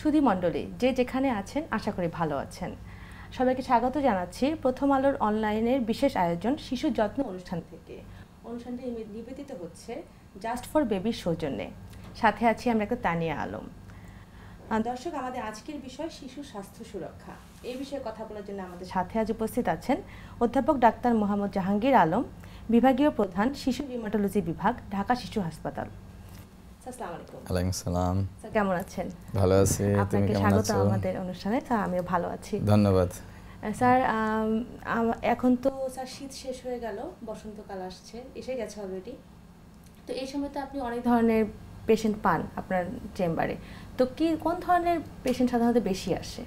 সুধী মণ্ডলী, যে যেখানে আছেন, আশা করি ভালো আছেন। সবাইকে স্বাগত জানাচ্ছি প্রথম আলোর অনলাইনের বিশেষ আয়োজন শিশু যত্ন অনুষ্ঠান থেকে। অনুষ্ঠানটি নিবেদিত হচ্ছে জাস্ট ফর বেবির সৌজন্যে। সাথে আছি আমরা একটা তানিয়া আলম। দর্শক আমাদের আজকের বিষয় শিশু স্বাস্থ্য সুরক্ষা। এই বিষয়ে কথা বলার জন্য আমাদের সাথে আজ উপস্থিত আছেন অধ্যাপক ডাক্তার মোহাম্মদ জাহাঙ্গীর আলম বিভাগীয় প্রধান শিশু রিমাটোলজি বিভাগ ঢাকা শিশু হাসপাতাল। কেমন আছেন? ভালো আছি। আপনাকে স্বাগত আমাদের অনুষ্ঠানে। স্যার আমিও ভালো আছি। ধন্যবাদ। স্যার এখন তো স্যার শীত শেষ হয়ে গেল বসন্তকাল আসছে এসে গেছে অলরেডি তো এই সময় তো আপনি অনেক ধরনের পেশেন্ট পান আপনার চেম্বারে। তো কি কোন ধরনের পেশেন্ট সাধারণত বেশি আসে?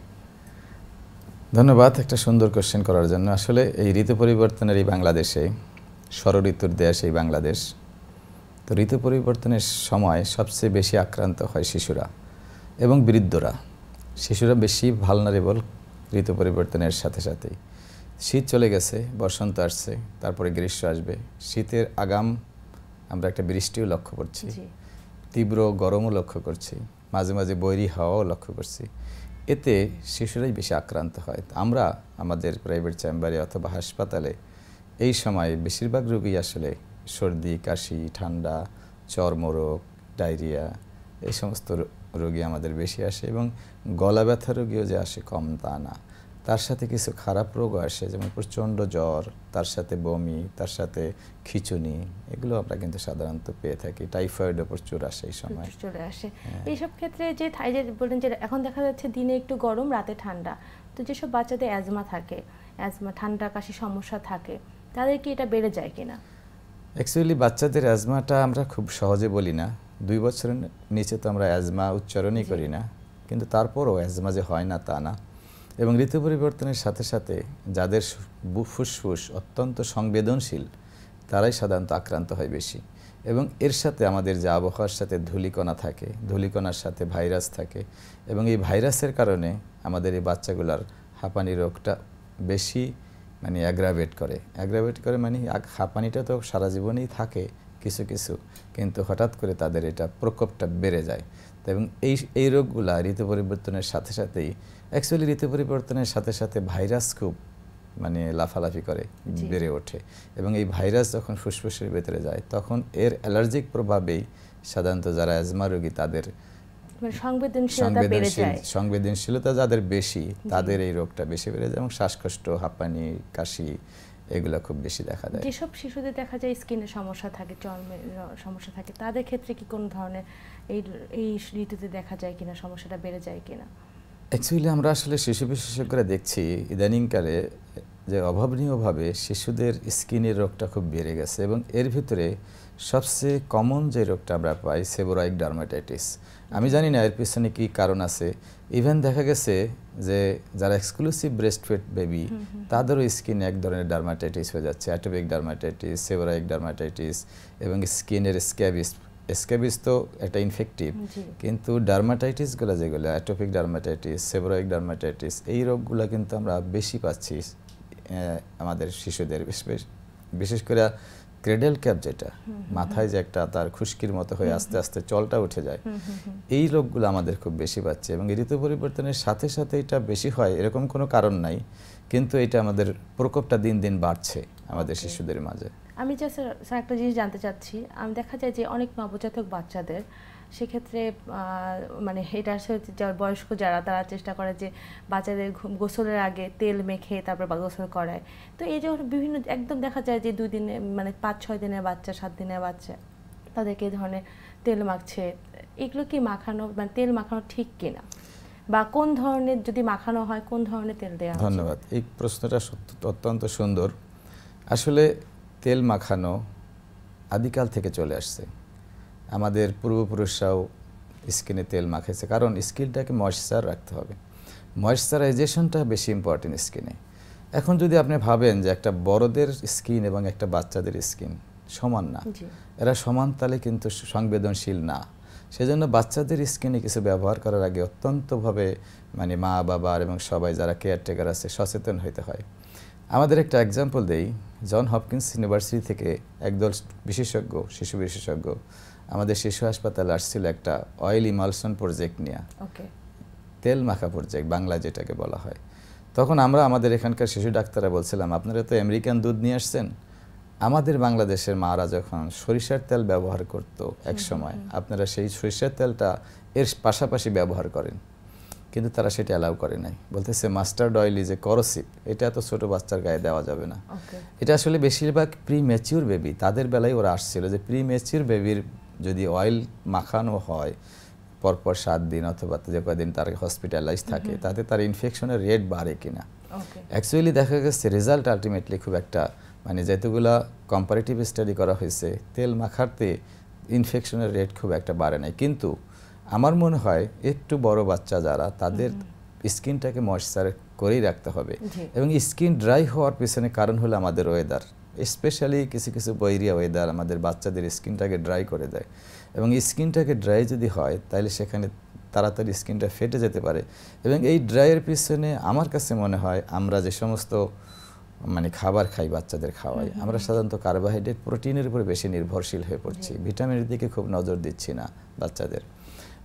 ধন্যবাদ একটা সুন্দর কোশ্চেন করার জন্য। আসলে এই ঋতু পরিবর্তনের এই বাংলাদেশে ষড় ঋতুর দেশ এই বাংলাদেশ তো ঋতু পরিবর্তনের সময় সবচেয়ে বেশি আক্রান্ত হয় শিশুরা এবং বৃদ্ধরা। শিশুরা বেশি ভালনারেবল ঋতু পরিবর্তনের সাথে সাথেই। শীত চলে গেছে বসন্ত আসছে তারপরে গ্রীষ্ম আসবে। শীতের আগাম আমরা একটা বৃষ্টিও লক্ষ্য করছি। তীব্র গরমও লক্ষ্য করছি। মাঝে মাঝে বৈরী হাওয়াও লক্ষ্য করছি। এতে শিশুরাই বেশি আক্রান্ত হয়। আমরা আমাদের প্রাইভেট চেম্বারে অথবা হাসপাতালে এই সময় বেশিরভাগ রোগী আসলে সর্দি, কাশি, ঠান্ডা, চর্মরোগ, ডায়রিয়া এই সমস্ত রোগী আমাদের বেশি আসে এবং গলা ব্যথা রোগীও যে আসে কম তা না। তার সাথে কিছু খারাপ রোগও আসে যেমন প্রচণ্ড জ্বর তার সাথে বমি তার সাথে খিচুনি এগুলো আমরা কিন্তু সাধারণত পেয়ে থাকি। টাইফয়েডও প্রচুর আসে এই সময়। প্রচুর চলে আসে। হ্যাঁ। এইসব ক্ষেত্রে যে যে বললেন যে এখন দেখা যাচ্ছে দিনে একটু গরম রাতে ঠান্ডা। তো যেসব বাচ্চাদের অ্যাজমা থাকে অ্যাজমা ঠান্ডা কাশি সমস্যা থাকে তাদের কি এটা বেড়ে যায় কিনা? অ্যাকচুয়ালি বাচ্চাদের অ্যাজমাটা আমরা খুব সহজে বলি না। দুই বছরের নিচে তো আমরা অ্যাজমা উচ্চারণই করি না। কিন্তু তারপরও অ্যাজমা যে হয় না তা না। এবং ঋতু পরিবর্তনের সাথে সাথে যাদের ফুসফুস অত্যন্ত সংবেদনশীল, তারাই সাধারণত আক্রান্ত হয় বেশি। এবং এর সাথে আমাদের যে আবহাওয়ার সাথে ধুলিকণা থাকে, ধূলিকণার সাথে ভাইরাস থাকে এবং এই ভাইরাসের কারণে আমাদের এই বাচ্চাগুলার হাঁপানি রোগটা বেশি মানে অ্যাগ্রাভেট করে। অ্যাগ্রাভেট করে মানে হাঁপানিটা তো সারা জীবনেই থাকে কিছু কিছু, কিন্তু হঠাৎ করে তাদের এটা প্রকোপটা বেড়ে যায়। এবং এই এই রোগগুলা ঋতু পরিবর্তনের সাথে সাথেই অ্যাকচুয়ালি ঋতু পরিবর্তনের সাথে সাথে ভাইরাস খুব মানে লাফালাফি করে বেড়ে ওঠে। এবং এই ভাইরাস যখন ফুসফুসের ভেতরে যায় তখন এর অ্যালার্জিক প্রভাবেই সাধারণত যারা অ্যাজমা রোগী তাদের মানে সংবেদনশীলতা যাদের বেশি তাদের এই রোগটা বেশি বেড়ে যায় এবং শ্বাসকষ্ট হাঁপানি কাশি এগুলো খুব বেশি দেখা দেয় যেসব শিশুদের দেখা যায় স্কিনের সমস্যা থাকে চর্মের সমস্যা থাকে তাদের ক্ষেত্রে কি কোন ধরনের এই এই ঋতুতে দেখা যায় কিনা সমস্যাটা বেড়ে যায় কিনা? অ্যাকচুয়ালি আমরা আসলে শিশু বিশেষজ্ঞরা দেখছি ইদানিংকালে যে অভাবনীয়ভাবে শিশুদের স্কিনের রোগটা খুব বেড়ে গেছে এবং এর ভিতরে সবচেয়ে কমন যে রোগটা আমরা পাই সেবোরাইক ডার্মাটাইটিস। আমি জানি না এর পিছনে কী কারণ আছে। ইভেন দেখা গেছে যে যারা এক্সক্লুসিভ ব্রেস্ট ফিড বেবি তাদেরও স্কিনে এক ধরনের ডার্মাটাইটিস হয়ে যাচ্ছে অ্যাটোপিক ডার্মাটাইটিস সেবোরাইক ডার্মাটাইটিস এবং স্কিনের স্ক্যাবিস স্ক্যাবিস তো একটা ইনফেক্টিভ কিন্তু ডার্মাটাইটিসগুলো যেগুলো অ্যাটোপিক ডার্মাটাইটিস সেবরয়েক ডার্মাটাইটিস এই রোগগুলো কিন্তু আমরা বেশি পাচ্ছি আমাদের শিশুদের। বিশেষ করে ক্রেডেল ক্যাপ যেটা মাথায় যে একটা তার খুশকির মতো হয়ে আস্তে আস্তে চলটা উঠে যায় এই রোগগুলো আমাদের খুব বেশি পাচ্ছে এবং ঋতু পরিবর্তনের সাথে সাথে এটা বেশি হয় এরকম কোনো কারণ নাই কিন্তু এটা আমাদের প্রকোপটা দিন দিন বাড়ছে আমাদের শিশুদের মাঝে। আমি জাস্ট স্যার একটা জিনিস জানতে চাচ্ছি আমি দেখা যায় যে অনেক নবজাতক বাচ্চাদের সেক্ষেত্রে মানে এটা যারা বয়স্ক যারা, তারা চেষ্টা করে যে, বাচ্চাদের গোসলের আগে তেল মেখে তারপর গোসল করায়। তো এই যে বিভিন্ন, একদম দেখা যায় যে, দুই দিনে মানে পাঁচ, ছয় দিনের বাচ্চা, সাত দিনের বাচ্চা, তাদেরকে এই ধরনের তেল মাখছে। এগুলো কি মাখানো মানে তেল মাখানো ঠিক কিনা? বা কোন ধরনের, যদি মাখানো হয়, কোন ধরনের তেল দেওয়া ধন্যবাদ। এই প্রশ্নটা অত্যন্ত সুন্দর। আসলে তেল মাখানো আদিকাল থেকে চলে আসছে। আমাদের পূর্বপুরুষরাও স্কিনে তেল মাখেছে কারণ স্কিনটাকে ময়েশ্চার রাখতে হবে। ময়েশ্চারাইজেশনটা বেশি ইম্পর্টেন্ট স্কিনে। এখন যদি আপনি ভাবেন যে একটা বড়দের স্কিন এবং একটা বাচ্চাদের স্কিন সমান না এরা সমান তালে কিন্তু সংবেদনশীল না। সেজন্য বাচ্চাদের স্কিনে কিছু ব্যবহার করার আগে অত্যন্তভাবে মানে মা বাবার এবং সবাই যারা কেয়ারটেকার আছে সচেতন হইতে হয়। আমাদের একটা এক্সাম্পল দেই। জন হপকিন্স ইউনিভার্সিটি থেকে একদল বিশেষজ্ঞ শিশু বিশেষজ্ঞ আমাদের শিশু হাসপাতালে আসছিল একটা অয়েল ইমালশন প্রজেক্ট নিয়ে। তেল মাখা প্রজেক্ট বাংলা যেটাকে বলা হয়। তখন আমরা আমাদের এখানকার শিশু ডাক্তাররা বলছিলাম আপনারা তো আমেরিকান দুধ নিয়ে আসছেন? আমাদের বাংলাদেশের মারা যখন সরিষার তেল ব্যবহার করত এক সময় আপনারা সেই সরিষার তেলটা এর পাশাপাশি ব্যবহার করেন। কিন্তু তারা সেটা অ্যালাউ করে নাই। বলতেছে মাস্টার্ড অয়েল ইজ এ করসিপ এটা এত ছোট বাচ্চার গায়ে দেওয়া যাবে না। এটা আসলে বেশিরভাগ প্রি ম্যাচিউর বেবি তাদের বেলায় ওরা আসছিল যে প্রি ম্যাচিউর বেবির যদি অয়েল মাখানো হয় পরপর সাত দিন অথবা যে কদিন তার হসপিটালাইজ থাকে তাতে তার ইনফেকশনের রেট বাড়ে কিনা। অ্যাকচুয়ালি দেখা গেছে রেজাল্ট আলটিমেটলি খুব একটা মানে যেতগুলা কম্পারেটিভ স্টাডি করা হয়েছে তেল মাখাতে ইনফেকশনের রেট খুব একটা বাড়ে নাই। কিন্তু আমার মনে হয় একটু বড় বাচ্চা যারা তাদের স্কিনটাকে ময়শ্চার করেই রাখতে হবে। এবং স্কিন ড্রাই হওয়ার পিছনে কারণ হলো আমাদের ওয়েদার স্পেশালি কিছু কিছু বৈরিয়া ওয়েদার আমাদের বাচ্চাদের স্কিনটাকে ড্রাই করে দেয়। এবং স্কিনটাকে ড্রাই যদি হয় তাহলে সেখানে তাড়াতাড়ি স্কিনটা ফেটে যেতে পারে। এবং এই ড্রাইয়ের পিছনে আমার কাছে মনে হয় আমরা যে সমস্ত মানে খাবার খাই বাচ্চাদের খাওয়াই আমরা সাধারণত কার্বোহাইড্রেট প্রোটিনের উপর বেশি নির্ভরশীল হয়ে পড়ছি। ভিটামিনের দিকে খুব নজর দিচ্ছি না বাচ্চাদের।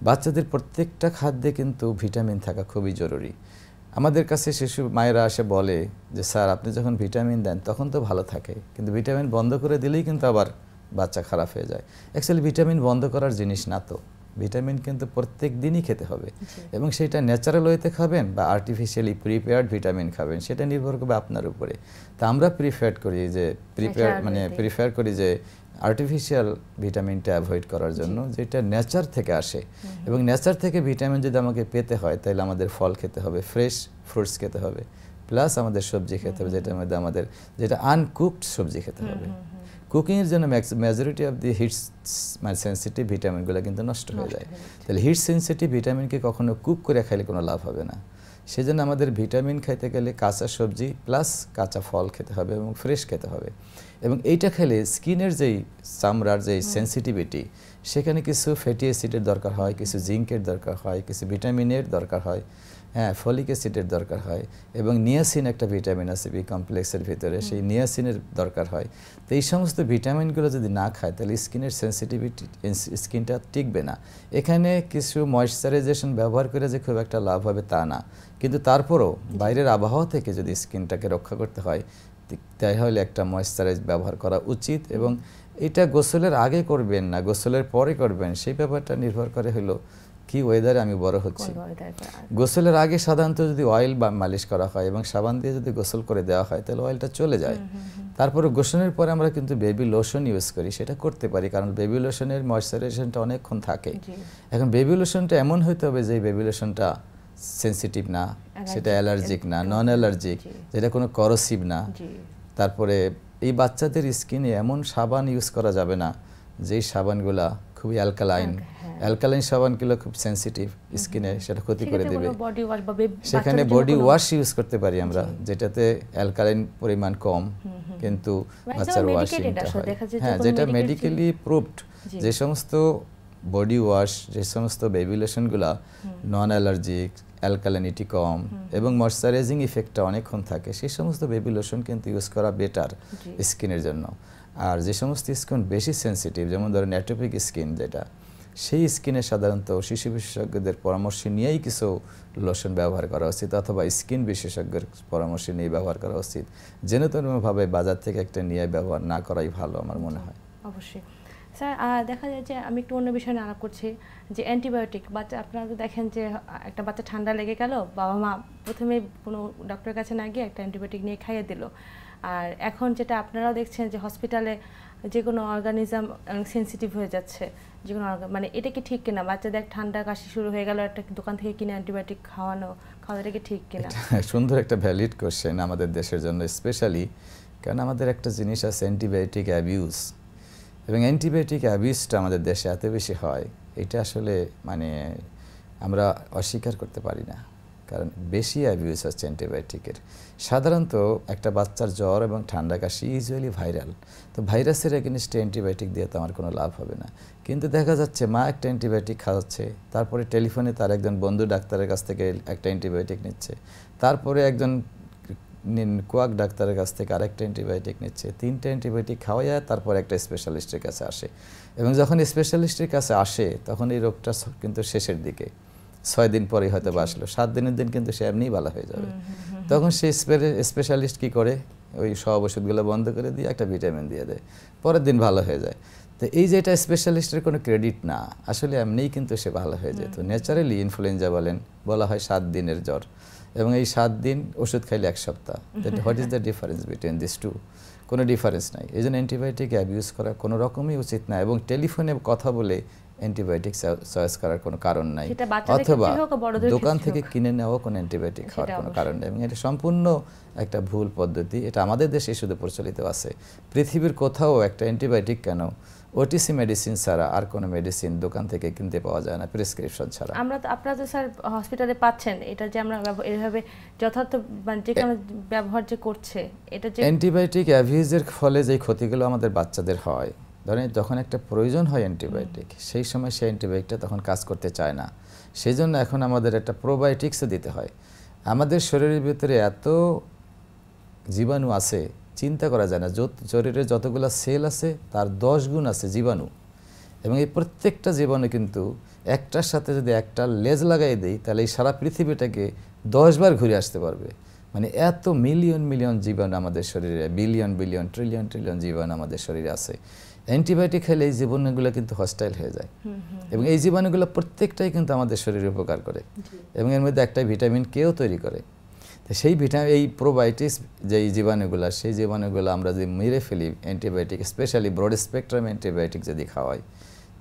বাচ্চাদের প্রত্যেকটা খাদ্যে কিন্তু ভিটামিন থাকা খুবই জরুরি। আমাদের কাছে শিশু মায়েরা আসে বলে যে, স্যার, আপনি যখন ভিটামিন দেন, তখন তো ভালো থাকে। কিন্তু ভিটামিন বন্ধ করে দিলেই কিন্তু আবার বাচ্চা খারাপ হয়ে যায়। অ্যাকচুয়ালি ভিটামিন বন্ধ করার জিনিস না তো। ভিটামিন কিন্তু প্রত্যেক দিনই খেতে হবে। এবং সেটা ন্যাচারাল ওয়েতে খাবেন বা আর্টিফিশিয়ালি প্রিপেয়ার্ড ভিটামিন খাবেন সেটা নির্ভর করবে আপনার উপরে। তা আমরা প্রিফার করি যে প্রিপেয়ার মানে প্রিফেয়ার করি যে আর্টিফিশিয়াল ভিটামিনটা অ্যাভয়েড করার জন্য যেটা নেচার থেকে আসে। এবং নেচার থেকে ভিটামিন যদি আমাকে পেতে হয় তাহলে আমাদের ফল খেতে হবে ফ্রেশ ফ্রুটস খেতে হবে। প্লাস আমাদের সবজি খেতে হবে যেটার মধ্যে আমাদের যেটা আনকুকড সবজি খেতে হবে। কুকিংয়ের জন্য মেজরিটি অফ দি হিটস মানে সেন্সিটিভ ভিটামিনগুলো কিন্তু নষ্ট হয়ে যায়। তাহলে হিট সেন্সিটিভ ভিটামিনকে কখনো কুক করে খাইলে কোনো লাভ হবে না। সেজন্য আমাদের ভিটামিন খাইতে গেলে কাঁচা সবজি প্লাস কাঁচা ফল খেতে হবে এবং ফ্রেশ খেতে হবে। এবং এইটা খেলে স্কিনের যেই চামড়ার যেই সেন্সিটিভিটি সেখানে কিছু ফ্যাটি অ্যাসিডের দরকার হয় কিছু জিঙ্কের দরকার হয় কিছু ভিটামিনের দরকার হয়। হ্যাঁ ফলিক অ্যাসিডের দরকার হয় এবং নিয়াসিন একটা ভিটামিন আছে বি কমপ্লেক্সের ভিতরে সেই নিয়াসিনের দরকার হয়। তো এই সমস্ত ভিটামিনগুলো যদি না খায় তাহলে স্কিনের সেন্সিটিভিটি স্কিনটা টিকবে না। এখানে কিছু ময়শ্চারাইজেশন ব্যবহার করে যে খুব একটা লাভ হবে তা না। কিন্তু তারপরও বাইরের আবহাওয়া থেকে যদি স্কিনটাকে রক্ষা করতে হয় তি- তাহলে একটা ময়শ্চারাইজ ব্যবহার করা উচিত এবং এটা গোসলের আগে করবেন না গোসলের পরে করবেন সেই ব্যাপারটা নির্ভর করে হলো কি ওয়েদারে আমি বড় হচ্ছি? গোসলের আগে সাধারণত যদি অয়েল বা মালিশ করা হয় এবং সাবান দিয়ে যদি গোসল করে দেওয়া হয় তাহলে অয়েলটা চলে যায়। তারপরে গোসলের পরে আমরা কিন্তু বেবি লোশন ইউজ করি সেটা করতে পারি। কারণ বেবি লোশনের ময়শ্চারাইজেশনটা অনেকক্ষণ থাকে। এখন বেবি লোশনটা এমন হইতে হবে যে বেবি লোশনটা সেন্সিটিভ না সেটা অ্যালার্জিক না নন অ্যালার্জিক যেটা কোনো করসিভ না। তারপরে এই বাচ্চাদের স্কিনে এমন সাবান ইউজ করা যাবে না যেই সাবানগুলা খুবই অ্যালকালাইন হ্যাঁ। অ্যালকালাইন সাবানগুলো খুব সেন্সিটিভ স্কিনে সেটা ক্ষতি করে দেবে। সেখানে বডি ওয়াশ ইউজ করতে পারি আমরা যেটাতে অ্যালকালাইন পরিমাণ কম কিন্তু বাচ্চার ওয়াশিংটা হয়। হ্যাঁ যেটা মেডিকেলি প্রুভড যে সমস্ত বডি ওয়াশ যে সমস্ত বেবি লোশনগুলা নন অ্যালার্জিক অ্যালকালিনিটি কম এবং ময়শ্চারাইজিং ইফেক্টটা অনেকক্ষণ থাকে সেই সমস্ত বেবি লোশন কিন্তু ইউজ করা বেটার স্কিনের জন্য। আর যে সমস্ত স্কিন বেশি সেন্সিটিভ যেমন ধরেন অ্যাটোপিক স্কিন যেটা সেই স্কিনে সাধারণত শিশু বিশেষজ্ঞদের পরামর্শ নিয়েই কিছু লোশন ব্যবহার করা উচিত অথবা স্কিন বিশেষজ্ঞের পরামর্শ নিয়ে ব্যবহার করা উচিত। যেন বাজার থেকে একটা নিয়ে ব্যবহার না করাই ভালো আমার মনে হয়। অবশ্যই। স্যার দেখা যায় যে আমি একটু অন্য বিষয় আলাপ করছি, যে অ্যান্টিবায়োটিক। বাচ্চা আপনারা দেখেন যে, একটা বাচ্চা ঠান্ডা লেগে গেল, বাবা মা প্রথমে কোনো ডক্টরের কাছে না গিয়ে একটা অ্যান্টিবায়োটিক নিয়ে খাইয়ে দিল। আর এখন যেটা আপনারাও দেখছেন যে হসপিটালে যে কোনো অর্গানিজম সেন্সিটিভ হয়ে যাচ্ছে। যে কোনো মানে এটা কি ঠিক কিনা? বাচ্চাদের ঠান্ডা কাশি শুরু হয়ে গেল, একটা দোকান থেকে কিনে অ্যান্টিবায়োটিক খাওয়ানো খাওয়াটা কি ঠিক কিনা? সুন্দর একটা ভ্যালিড কোশ্চেন আমাদের দেশের জন্য স্পেশালি কারণ আমাদের একটা জিনিস আছে অ্যান্টিবায়োটিক অ্যাবিউজ এবং অ্যান্টিবায়োটিক অ্যাবিউজটা আমাদের দেশে এত বেশি হয়, এটা আসলে মানে আমরা অস্বীকার করতে পারি না। কারণ বেশি অ্যাবিউজ হচ্ছে অ্যান্টিবায়োটিকের সাধারণত একটা বাচ্চার জ্বর এবং ঠান্ডা কাশি ইউজুয়ালি ভাইরাল তো ভাইরাসের এগেনিস্টে অ্যান্টিবায়োটিক দিয়ে তো আমার কোনো লাভ হবে না। কিন্তু দেখা যাচ্ছে মা একটা অ্যান্টিবায়োটিক খাওয়াচ্ছে, তারপরে টেলিফোনে তার একজন বন্ধু ডাক্তারের কাছ থেকে একটা অ্যান্টিবায়োটিক নিচ্ছে, তারপরে একজন কোয়াক ডাক্তারের কাছ থেকে আরেকটা অ্যান্টিবায়োটিক নিচ্ছে, তিনটা অ্যান্টিবায়োটিক খাওয়া যায় তারপর একটা স্পেশালিস্টের কাছে আসে। এবং যখন স্পেশালিস্টের কাছে আসে, তখন এই রোগটা কিন্তু শেষের দিকে। ছয় দিন পরে হয়তো বা আসলো। সাত দিনের দিন কিন্তু সে এমনিই ভালো হয়ে যাবে। তখন সে স্পেশালিস্ট কি করে? ওই সব ওষুধগুলো বন্ধ করে দিয়ে একটা ভিটামিন দিয়ে দেয়। পরের দিন ভালো হয়ে যায়। তো এই যে এটা স্পেশালিস্টের কোনো ক্রেডিট না আসলে এমনিই কিন্তু সে ভালো হয়ে যেত ন্যাচারালি ইনফ্লুয়েঞ্জা বলেন বলা হয় সাত দিনের জ্বর। এবং এই সাত দিন ওষুধ খাইলে এক সপ্তাহ। What is the difference between this two কোনো ডিফারেন্স নাই। এই জন্য অ্যান্টিবায়োটিক অ্যাবিউজ করা কোনো রকমই উচিত না। এবং টেলিফোনে কথা বলে অ্যান্টিবায়োটিক চয়েস করার কোনো কারণ নাই। অথবা দোকান থেকে কিনে নেওয়া কোনো অ্যান্টিবায়োটিক খাওয়ার কোনো কারণ নেই। এবং এটা সম্পূর্ণ একটা ভুল পদ্ধতি। এটা আমাদের দেশে শুধু প্রচলিত আছে। পৃথিবীর কোথাও একটা অ্যান্টিবায়োটিক কেন? ওটিসি মেডিসিন ছাড়া আর কোনো মেডিসিন দোকান থেকে কিনতে পাওয়া যায় না প্রেসক্রিপশন ছাড়া। আমরা তো আপনারা তো স্যার হসপিটালে পাচ্ছেন। এটা যে আমরা এভাবে যথার্থ মানে যে কোনো ব্যবহার যে করছে এটা যে অ্যান্টিবায়োটিক অ্যাভিউজের ফলে যে ক্ষতিগুলো আমাদের বাচ্চাদের হয় ধরেন যখন একটা প্রয়োজন হয় অ্যান্টিবায়োটিক সেই সময় সেই অ্যান্টিবায়োটিকটা তখন কাজ করতে চায় না। সেই জন্য এখন আমাদের একটা প্রোবায়োটিক্সও দিতে হয়। আমাদের শরীরের ভিতরে এত জীবাণু আছে চিন্তা করা যায় না। যত শরীরে যতগুলো সেল আছে তার দশ গুণ আছে জীবাণু। এবং এই প্রত্যেকটা জীবাণু কিন্তু একটার সাথে যদি একটা লেজ লাগাই দেই তাহলে এই সারা পৃথিবীটাকে দশবার ঘুরে আসতে পারবে। মানে এত মিলিয়ন মিলিয়ন জীবাণু আমাদের শরীরে বিলিয়ন বিলিয়ন ট্রিলিয়ন ট্রিলিয়ন জীবাণু আমাদের শরীরে আছে। অ্যান্টিবায়োটিক খেলে এই জীবাণুগুলো কিন্তু হস্টাইল হয়ে যায়। এবং এই জীবাণুগুলো প্রত্যেকটাই কিন্তু আমাদের শরীরে উপকার করে। এবং এর মধ্যে একটা ভিটামিন কেও তৈরি করে। তো সেই ভিটামিন এই প্রোবায়োটিক্স যে জীবাণুগুলো সেই জীবাণুগুলো আমরা যদি মেরে ফেলি antibiotic specially broad spectrum antibiotic যদি খাওয়াই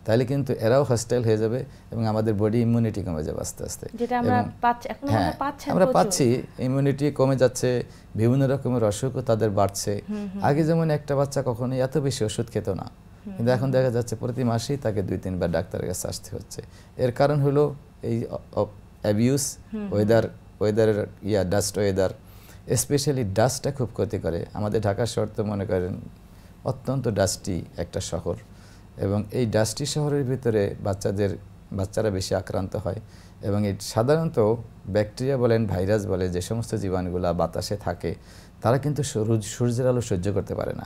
তাহলে কিন্তু এরাও হস্টাইল হয়ে যাবে এবং আমাদের বডি ইমিউনিটি কমে যাবে আস্তে আস্তে। হ্যাঁ আমরা। পাচ্ছি ইমিউনিটি কমে যাচ্ছে বিভিন্ন রকমের অসুখও তাদের বাড়ছে। আগে যেমন একটা বাচ্চা কখনোই এত বেশি ওষুধ খেত না। কিন্তু এখন দেখা যাচ্ছে প্রতি মাসেই তাকে দুই তিনবার ডাক্তারের কাছে আসতে হচ্ছে। এর কারণ হলো এই অ্যাবিউস ওয়েদার ওয়েদারের ইয়া ডাস্ট ওয়েদার স্পেশালি ডাস্টটা খুব ক্ষতি করে। আমাদের ঢাকা শহর তো মনে করেন অত্যন্ত ডাস্টি একটা শহর। এবং এই ডাস্টি শহরের ভিতরে বাচ্চাদের, বাচ্চারা বেশি আক্রান্ত হয় এবং এই সাধারণত ব্যাকটেরিয়া বলেন ভাইরাস বলে যে সমস্ত জীবাণুগুলো বাতাসে থাকে, তারা কিন্তু সূর্য- সূর্যের আলো সহ্য করতে পারে না।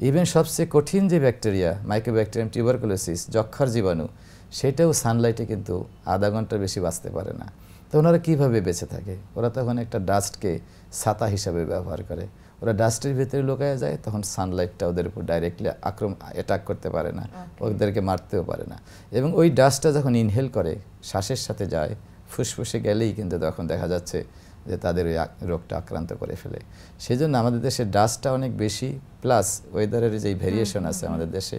ইভেন সবচেয়ে কঠিন যে ব্যাকটেরিয়া মাইক্রোব্যাকটেরিয়াম টিউবারকুলোসিস যক্ষার জীবাণু, সেটাও সানলাইটে কিন্তু আধা ঘণ্টার বেশি বাঁচতে পারে না। তো ওনারা কীভাবে বেঁচে থাকে? ওরা তখন একটা ডাস্টকে ছাতা হিসাবে ব্যবহার করে। ওরা ডাস্টের ভিতরে লুকায় যায় তখন সানলাইটটা ওদের উপর ডাইরেক্টলি আক্রম অ্যাটাক করতে পারে না। ওদেরকে মারতেও পারে না। এবং ওই ডাস্টটা যখন ইনহেল করে শ্বাসের সাথে যায় ফুসফুসে গেলেই কিন্তু তখন দেখা যাচ্ছে যে তাদের ওই রোগটা আক্রান্ত করে ফেলে। সেই জন্য আমাদের দেশে ডাস্টটা অনেক বেশি প্লাস ওয়েদারের যেই ভেরিয়েশন আছে আমাদের দেশে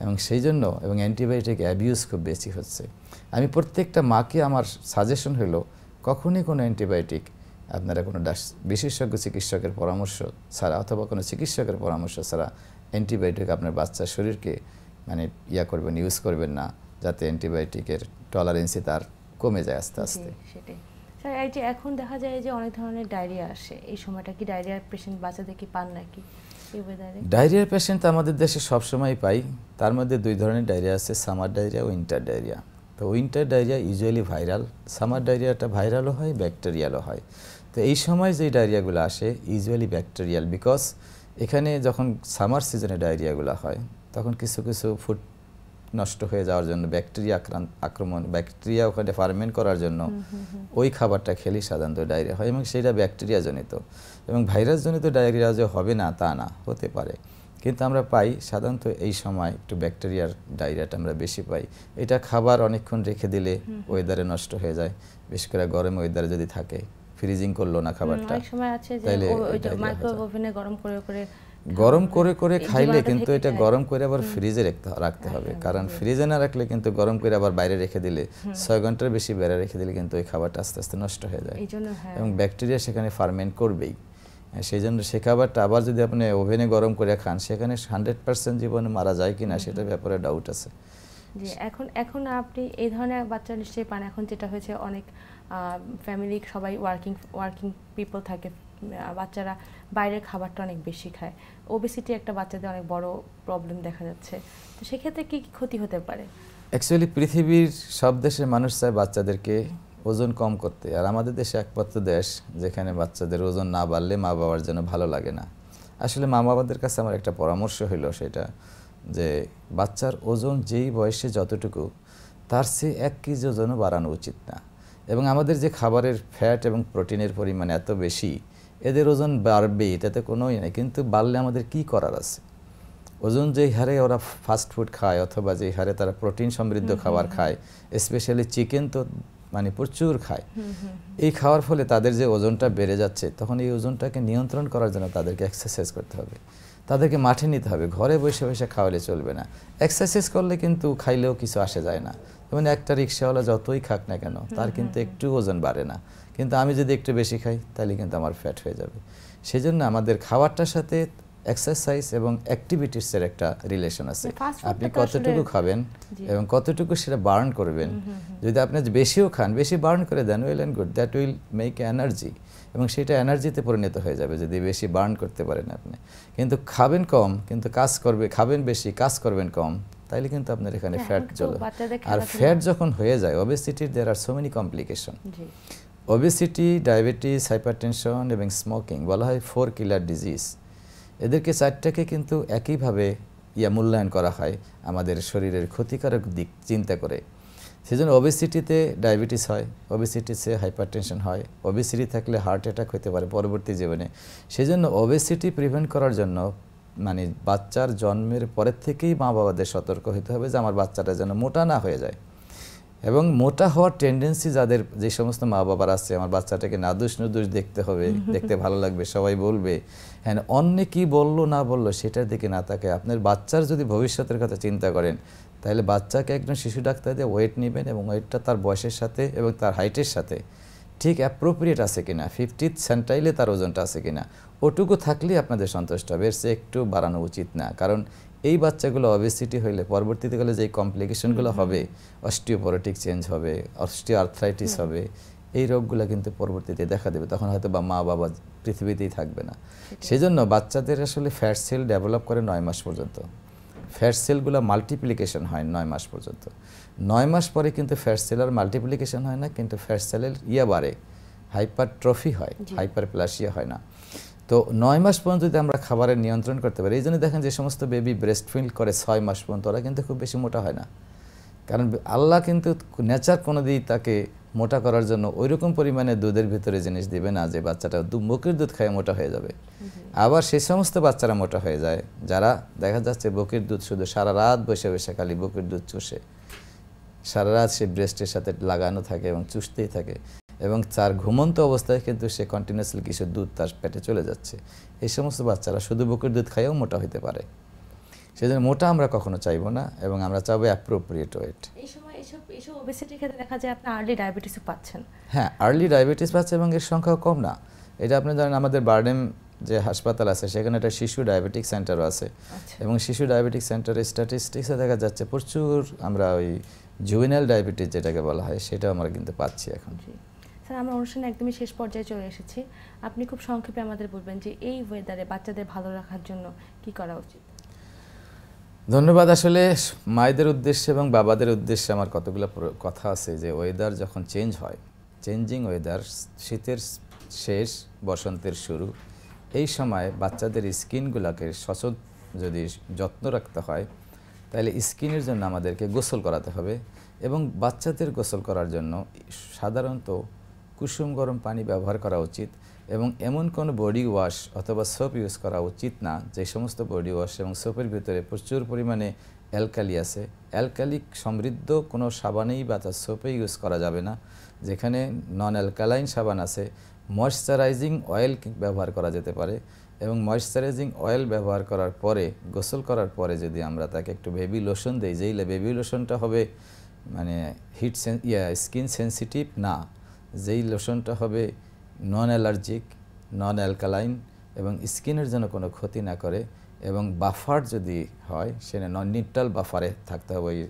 এবং সেই জন্য এবং অ্যান্টিবায়োটিক অ্যাবিউজ খুব বেশি হচ্ছে। আমি প্রত্যেকটা মাকে আমার সাজেশন হলো কখনই কোনো অ্যান্টিবায়োটিক আপনারা কোনো বিশেষজ্ঞ চিকিৎসকের পরামর্শ ছাড়া অথবা কোনো চিকিৎসকের পরামর্শ ছাড়া অ্যান্টিবায়োটিক আপনার বাচ্চার শরীরকে মানে ইয়া করবেন ইউজ করবেন না যাতে অ্যান্টিবায়োটিকের টলারেন্সি তার কমে যায় আস্তে আস্তে। সেটাই। স্যার এই যে এখন দেখা যায় যে অনেক ধরনের ডায়রিয়া আসে এই সময়টা কি ডায়রিয়ার পেশেন্ট বাচ্চাদের কি পান নাকি ডায়রিয়ার পেশেন্ট আমাদের দেশে সবসময় পাই তার মধ্যে দুই ধরনের ডায়রিয়া আছে সামার ডায়রিয়া উইন্টার ডায়রিয়া তো winter diarrhoea usually viral summer ডায়রিয়াটা ভাইরালও হয় ব্যাকটেরিয়ালও হয়। তো এই সময় যে ডায়রিয়াগুলো আসে ইউজুয়ালি ব্যাকটেরিয়াল বিকজ এখানে যখন সামার সিজনে ডায়রিয়াগুলো হয় তখন কিছু কিছু ফুড নষ্ট হয়ে যাওয়ার জন্য ব্যাকটেরিয়া আক্রান্ত আক্রমণ ব্যাকটেরিয়া ওখানে ফার্মেন্ট করার জন্য ওই খাবারটা খেলেই সাধারণত ডায়রিয়া হয় এবং সেটা ব্যাকটেরিয়া জনিত এবং ভাইরাস জনিত ডায়রিয়া যে হবে না তা না হতে পারে। কিন্তু আমরা পাই সাধারণত এই সময় একটু ব্যাকটেরিয়ার ডায়রিয়াটা আমরা বেশি পাই। এটা খাবার অনেকক্ষণ রেখে দিলে ওয়েদারে নষ্ট হয়ে যায়। বিশেষ করে গরম ওয়েদারে যদি থাকে। ফ্রিজিং করল না খাবারটা। অনেক সময় আছে যে তাইলে ও- ওই যে diarrhea মাইক্রো যায়। ওভেনে গরম করে করে গরম করে করে খাইলে কিন্তু এটা গরম করে আবার ফ্রিজে রাখতে রাখতে হবে। কারণ ফ্রিজে না রাখলে কিন্তু গরম করে আবার বাইরে রেখে দিলে ছয় ঘণ্টার বেশি বাইরে রেখে দিলে কিন্তু ওই খাবারটা আস্তে আস্তে নষ্ট হয়ে যায়। হ্যাঁ। এবং ব্যাকটেরিয়া সেখানে ফার্মেন্ট করবেই। হ্যাঁ, সেই জন্য সে খাবারটা আবার যদি আপনি ওভেনে গরম করে খান সেখানে হান্ড্রেড পার্সেন্ট জীবনে মারা যায় কিনা সেটার ব্যাপারে ডাউট আছে। জি এখন এখন আপনি এই ধরনের বাচ্চা নিশ্চয়ই পান। এখন যেটা হয়েছে অনেক ফ্যামিলি সবাই ওয়ার্কিং ওয়ার্কিং পিপল থাকে বাচ্চারা বাইরের খাবারটা অনেক বেশি খায়। ওবেসিটি একটা বাচ্চাদের অনেক বড় প্রবলেম দেখা যাচ্ছে। তো সেক্ষেত্রে কি কি ক্ষতি হতে পারে? অ্যাকচুয়ালি পৃথিবীর সব দেশের মানুষ চায় বাচ্চাদেরকে ওজন কম করতে। আর আমাদের দেশে একমাত্র দেশ যেখানে বাচ্চাদের ওজন না বাড়লে মা বাবার জন্য ভালো লাগে না। আসলে মা বাবাদের কাছে আমার একটা পরামর্শ হলো সেটা যে, বাচ্চার ওজন যেই বয়সে যতটুকু, তার চেয়ে এক কেজি ওজনও বাড়ানো উচিত না। এবং আমাদের যে খাবারের ফ্যাট এবং প্রোটিনের পরিমাণ এত বেশি এদের ওজন বাড়বে এটাতে কোনোই নেই। কিন্তু বাড়লে আমাদের কি করার আছে? ওজন যেই হারে ওরা ফাস্ট ফুড খায় অথবা যেই হারে তারা প্রোটিন সমৃদ্ধ খাবার খায় স্পেশালি চিকেন তো মানে প্রচুর খায়। এই খাওয়ার ফলে তাদের যে ওজনটা বেড়ে যাচ্ছে তখন এই ওজনটাকে নিয়ন্ত্রণ করার জন্য তাদেরকে এক্সারসাইজ করতে হবে। তাদেরকে মাঠে নিতে হবে ঘরে বসে বসে খাওয়ালে চলবে না। এক্সারসাইজ করলে কিন্তু খাইলেও কিছু আসে যায় না। যেমন একটা রিক্সাওয়ালা যতই খাক না কেন তার কিন্তু একটু ওজন বাড়ে না। কিন্তু আমি যদি একটু বেশি খাই তাহলে কিন্তু আমার ফ্যাট হয়ে যাবে। সেই জন্য আমাদের খাবারটার সাথে এক্সারসাইজ এবং অ্যাক্টিভিটিসের একটা রিলেশন আছে। আপনি কতটুকু খাবেন এবং কতটুকু সেটা বার্ন করবেন যদি আপনি বেশিও খান বেশি বার্ন করে দেন well and good that will make energy এবং সেটা এনার্জিতে পরিণত হয়ে যাবে যদি বেশি বার্ন করতে পারেন আপনি। কিন্তু খাবেন কম কিন্তু কাজ করবে খাবেন বেশি কাজ করবেন কম তাইলে কিন্তু আপনার এখানে ফ্যাট চলে আর ফ্যাট যখন হয়ে যায় ওবেসিটির দের আর so many complication obesity diabetes hypertension এবং স্মোকিং বলা হয় ফোর কিলার ডিজিজ এদেরকে চারটাকে কিন্তু একইভাবে ইয়া মূল্যায়ন করা হয় আমাদের শরীরের ক্ষতিকারক দিক চিন্তা করে। সেজন্য ওবেসিটিতে ডায়াবেটিস হয় ওবেসিটিতে হাইপারটেনশন হয় ওবেসিটি থাকলে হার্ট অ্যাটাক হতে পারে পরবর্তী জীবনে। সেজন্য ওবেসিটি প্রিভেন্ট করার জন্য মানে বাচ্চার জন্মের পরের থেকেই মা বাবাদের সতর্ক হতে হবে যে আমার বাচ্চাটা যেন মোটা না হয়ে যায়। এবং মোটা হওয়ার টেন্ডেন্সি যাদের যে সমস্ত মা বাবার আছে আমার বাচ্চাটাকে নাদুস নুদুস দেখতে হবে দেখতে ভালো লাগবে সবাই বলবে। হ্যাঁ অন্যে কি বলল না বলল সেটার দিকে না তাকে আপনার বাচ্চার যদি ভবিষ্যতের কথা চিন্তা করেন তাহলে বাচ্চাকে একজন শিশু ডাক্তার দিয়ে ওয়েট নেবেন এবং ওয়েটটা তার বয়সের সাথে এবং তার হাইটের সাথে ঠিক অ্যাপ্রোপ্রিয়েট আছে কিনা? ফিফটিথ সেন্টাইলে তার ওজনটা আছে কিনা? ওটুকু থাকলেই আপনাদের সন্তুষ্ট হবে এর চেয়ে একটু বাড়ানো উচিত না। কারণ এই বাচ্চাগুলো অবেসিটি হইলে পরবর্তীতে গেলে যে কমপ্লিকেশনগুলো হবে অস্টিওপরোটিক চেঞ্জ হবে অস্টিও আর্থ্রাইটিস হবে এই রোগগুলো কিন্তু পরবর্তীতে দেখা দেবে। তখন হয়তো বা মা বাবা পৃথিবীতেই থাকবে না। সেজন্য বাচ্চাদের আসলে ফ্যাট সেল ডেভেলপ করে নয় মাস পর্যন্ত। ফ্যাট সেলগুলো মাল্টিপ্লিকেশন হয় নয় মাস পর্যন্ত। নয় মাস পরে কিন্তু ফ্যাট সেল আর মাল্টিপ্লিকেশন হয় না কিন্তু ফ্যাট সেলের ইয়া বাড়ে। হাইপারট্রফি হয় জি। হাইপার প্লাসিয়া হয় না। তো নয় মাস পর্যন্ত যদি আমরা খাবারের নিয়ন্ত্রণ করতে পারি এই জন্য দেখেন যে সমস্ত বেবি ব্রেস্ট ফিল্ড করে ছয় মাস পর্যন্ত ওরা কিন্তু খুব বেশি মোটা হয় না। কারণ আল্লাহ কিন্তু নেচার কোনো দিই তাকে মোটা করার জন্য ওইরকম পরিমাণে দুধের ভিতরে জিনিস দিবে না যে বাচ্চাটা দু- বকির দুধ খায় মোটা হয়ে যাবে। আবার সেই সমস্ত বাচ্চারা মোটা হয়ে যায় যারা দেখা যাচ্ছে বকির দুধ শুধু সারা রাত বসে বসে খালি বকির দুধ চুষে। সারা রাত সে ব্রেস্টের সাথে লাগানো থাকে এবং চুষতেই থাকে এবং তার ঘুমন্ত অবস্থায় কিন্তু সে কন্টিনিউসলি কিছু দুধ তার পেটে চলে যাচ্ছে। এই সমস্ত বাচ্চারা শুধু বকুর দুধ খাইয়েও মোটা হতে পারে। সেজন্য মোটা আমরা কখনো চাইব না এবং আমরা চাইব অ্যাপ্রোপ্রিয়েট ওয়েট এসব এসব ওবেসিটির ক্ষেত্রে দেখা যায় আপনি আর্লি ডায়াবেটিসও পাচ্ছেন। হ্যাঁ আর্লি ডায়াবেটিস পাচ্ছে এবং এর সংখ্যাও কম না। এটা আপনি জানেন আমাদের বার্ডেম যে হাসপাতাল আছে সেখানে একটা শিশু ডায়াবেটিক সেন্টারও আছে। আচ্ছা। এবং শিশু ডায়াবেটিক সেন্টারের স্ট্যাটিস্টিক্সে দেখা যাচ্ছে প্রচুর আমরা ওই জুভিনাল ডায়াবেটিস যেটাকে বলা হয় সেটাও আমরা কিন্তু পাচ্ছি এখন। স্যার আমরা অনুষ্ঠানে একদমই শেষ পর্যায়ে চলে এসেছি। আপনি খুব সংক্ষেপে আমাদের বলবেন যে এই ওয়েদারে বাচ্চাদের ভালো রাখার জন্য কি করা উচিত? ধন্যবাদ। আসলে মায়েদের উদ্দেশ্যে এবং বাবাদের উদ্দেশ্যে আমার কতগুলো কথা আছে যে ওয়েদার যখন চেঞ্জ হয় চেঞ্জিং ওয়েদার শীতের শেষ, বসন্তের শুরু, এই সময় বাচ্চাদের স্কিনগুলোকে সচল যদি যত্ন রাখতে হয়, তাহলে স্কিনের জন্য আমাদেরকে গোসল করাতে হবে এবং বাচ্চাদের গোসল করার জন্য সাধারণত কুসুম গরম পানি ব্যবহার করা উচিত। এবং এমন কোনো বডি ওয়াশ অথবা সোপ ইউজ করা উচিত না, যে সমস্ত বডি ওয়াশ এবং সোপের ভিতরে প্রচুর পরিমাণে অ্যালকালি আছে। অ্যালকালিক সমৃদ্ধ কোনো সাবানেই বা তার সোপে ইউজ করা যাবে না, যেখানে নন অ্যালকালাইন সাবান আছে। ময়শ্চারাইজিং অয়েল ব্যবহার করা যেতে পারে এবং ময়শ্চারাইজিং অয়েল ব্যবহার করার পরে, গোসল করার পরে যদি আমরা তাকে একটু বেবি লোশন দিই, যেই বেবি লোশনটা হবে মানে হিট সেন ইয়া স্কিন সেন্সিটিভ না, যেই লোশনটা হবে নন অ্যালার্জিক নন অ্যালকালাইন এবং স্কিনের জন্য কোনো ক্ষতি না করে এবং বাফার যদি হয় সেটা নন নিউট্রাল বাফারে থাকতে হবে ওই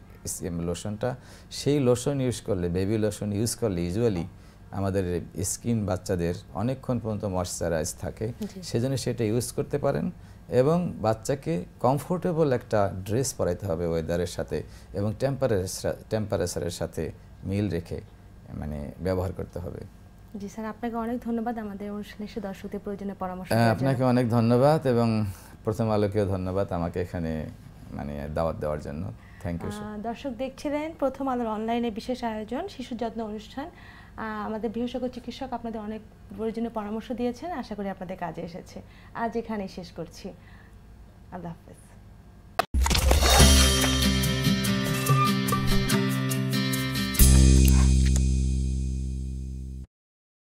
লোশনটা সেই লোশন ইউজ করলে বেবি লোশন ইউজ করলে ইউজুয়ালি আমাদের স্কিন বাচ্চাদের অনেকক্ষণ পর্যন্ত ময়শ্চারাইজ থাকে। সেজন্য সেটা ইউজ করতে পারেন এবং বাচ্চাকে কমফোর্টেবল একটা ড্রেস পরাইতে হবে ওয়েদারের সাথে এবং টেম্পারেচার টেম্পারেচারের সাথে মিল রেখে মানে ব্যবহার করতে হবে। জি স্যার আপনাকে অনেক ধন্যবাদ আমাদের অনুষ্ঠানে এসে দর্শকদের প্রয়োজনীয় পরামর্শ আহ, আপনাকে অনেক ধন্যবাদ এবং প্রথম আলোকেও ধন্যবাদ আমাকে এখানে মানে দাওয়াত দেওয়ার জন্য। থ্যাংক ইউ দর্শক দেখছিলেন প্রথম আলোর অনলাইনে বিশেষ আয়োজন শিশু যত্ন অনুষ্ঠান। আমাদের বিশেষজ্ঞ চিকিৎসক আপনাদের অনেক প্রয়োজনীয় পরামর্শ দিয়েছেন আশা করি আপনাদের কাজে এসেছে। আজ এখানেই শেষ করছি। আল্লাহ হাফেজ।